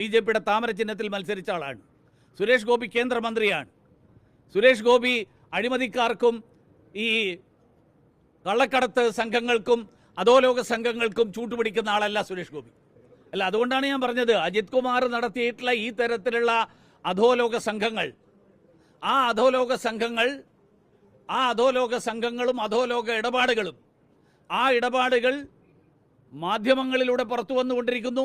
B J പിയുടെ താമര ചിഹ്നത്തിൽ മത്സരിച്ച ആളാണ്. സുരേഷ് ഗോപി കേന്ദ്രമന്ത്രിയാണ്. സുരേഷ് ഗോപി അഴിമതിക്കാർക്കും ഈ കള്ളക്കടത്ത് സംഘങ്ങൾക്കും അധോലോക സംഘങ്ങൾക്കും ചൂട്ടുപിടിക്കുന്ന ആളല്ല സുരേഷ് ഗോപി. അല്ല അതുകൊണ്ടാണ് ഞാൻ പറഞ്ഞത് അജിത് കുമാർ നടത്തിയിട്ടുള്ള ഈ തരത്തിലുള്ള അധോലോക സംഘങ്ങൾ ആ അധോലോക സംഘങ്ങൾ ആ അധോലോക സംഘങ്ങളും അധോലോക ഇടപാടുകളും ആ ഇടപാടുകൾ മാധ്യമങ്ങളിലൂടെ പുറത്തു വന്നുകൊണ്ടിരിക്കുന്നു